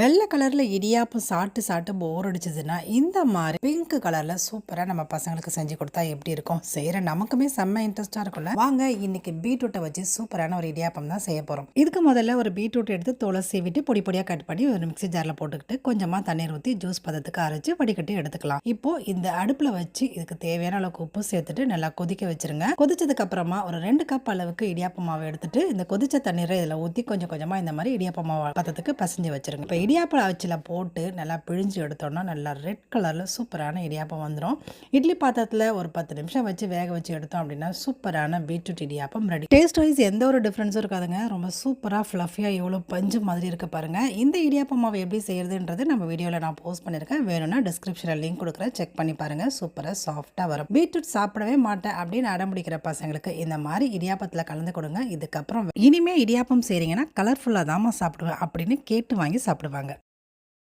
வெள்ளை கலரில் இடியாப்பம் சாப்பிட்டு சாப்பிட்டு போர் அடிச்சதுன்னா இந்த மாதிரி பிங்க் கலரில் சூப்பராக நம்ம பசங்களுக்கு செஞ்சு கொடுத்தா எப்படி இருக்கும்? செய்கிற நமக்குமே செம்ம இன்ட்ரெஸ்ட்டாக இருக்கும்ல. வாங்க இன்னைக்கு பீட்ரூட்டை வச்சு சூப்பரான ஒரு இடியாப்பம் தான் செய்ய போகிறோம் இதுக்கு முதல்ல ஒரு பீட்ரூட் எடுத்து தோலை சீவிட்டு பொடி பொடியாக கட் பண்ணி ஒரு மிக்ஸி ஜாரில் போட்டுக்கிட்டு கொஞ்சமாக தண்ணீர் ஊற்றி ஜூஸ் பதத்துக்கு அரைச்சு வடிகட்டி எடுத்துக்கலாம். இப்போ இந்த அடுப்பில் வச்சு இதுக்கு தேவையான அளவுக்கு உப்பு சேர்த்துட்டு நல்லா கொதிக்க வச்சிருங்க. கொதிச்சதுக்கு அப்புறமா ஒரு ரெண்டு கப் அளவுக்கு இடியாப்ப மாவை எடுத்துட்டு இந்த கொதிச்ச தண்ணீரை இதில் ஊற்றி கொஞ்சம் கொஞ்சமாக இந்த மாதிரி இடியாப்ப மாவு பதத்துக்கு பசஞ்சு வச்சிருங்க. இப்போ இடியாப்ப அச்சில் போட்டு நல்லா பிழிஞ்சு எடுத்தோன்னா நல்லா ரெட் கலரில் சூப்பரான இடியாப்பம் வந்துடும் இட்லி பாத்திரத்தில் ஒரு பத்து நிமிஷம் வச்சு வேக வச்சு எடுத்தோம் அப்படின்னா சூப்பரான beetroot idiyappam ready taste wise எந்த ஒரு டிஃப்ரென்ஸும் இருக்காதுங்க. ரொம்ப சூப்பராக ஃப்ளஃபியாக எவ்வளோ பஞ்சு மாதிரி இருக்க பாருங்கள் இந்த இடியாப்பம் மாவு எப்படி செய்யறதுன்றது நம்ம வீடியோவில் நான் போஸ்ட் பண்ணியிருக்கேன். வேணும்னா டிஸ்கிரிப்ஷனில் லிங்க் கொடுக்குறேன். செக் பண்ணி பாருங்கள் சூப்பராக சாஃப்டாக வரும். பீட்ரூட் சாப்பிடவே மாட்டேன் அப்படின்னு அடம்பிடிக்கிற பசங்களுக்கு இந்த மாதிரி இடியாப்பத்தில் கலந்து கொடுங்க. இதுக்கப்புறம் இனிமே இடியாப்பம் செய்கிறீங்கன்னா கலர்ஃபுல்லாக தாம்மா சாப்பிடுவேன் அப்படின்னு கேட்டு வாங்கி சாப்பிடுவேன். சாப்பிடுவாங்க